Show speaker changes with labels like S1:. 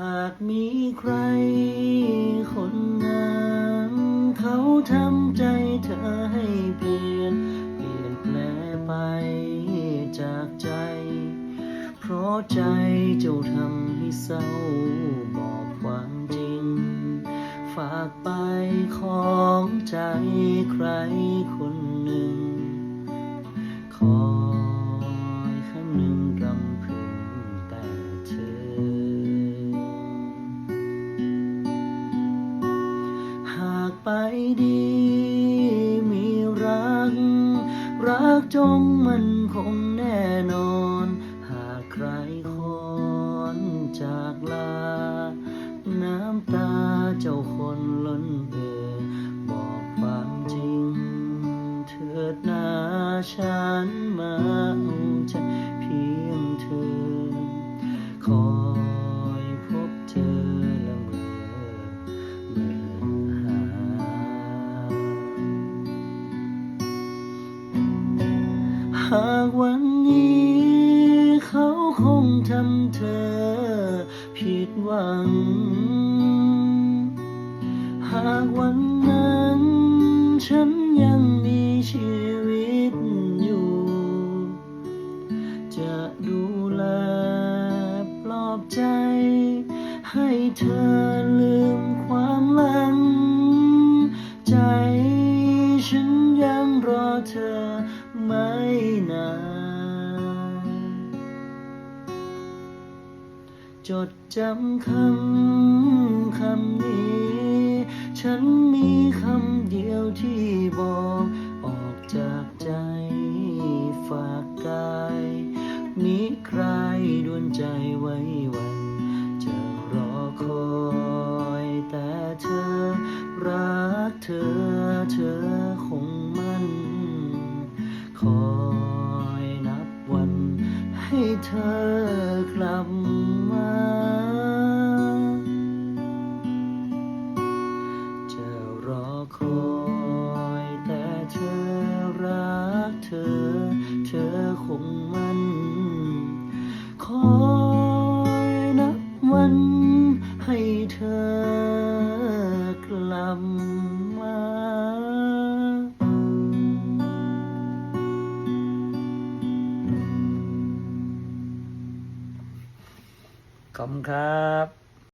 S1: หากมีใครคนนั้นเขาทำใจเธอให้เปลี่ยน เปลี่ยนแปลไปจากใจ เพราะใจเจ้าทำให้เศร้าบอกความจริง ฝากไปของใจใครคนหนึ่งคอ ไปดี มีรัก รักจงมันคงแน่นอน หากใครคอนจากลา น้ำตาเจ้าคนล้นเออบอกความจริง เถิดหนาฉันมา หากวันนี้ เขาคงทำเธอผิดหวัง หากวันนั้น ฉันยังมีชีวิตอยู่ จะดูแลปลอบใจ ให้เธอลื เธอไม่นานจดจำคำคำนี้ ฉันมีคำเดียวที่บอกออกจาก ให้เธอกลับมา จะรอคอยแต่เธอรักเธอ เธอคงมัน คอยนับวันให้เธอ ขอบคุณครับ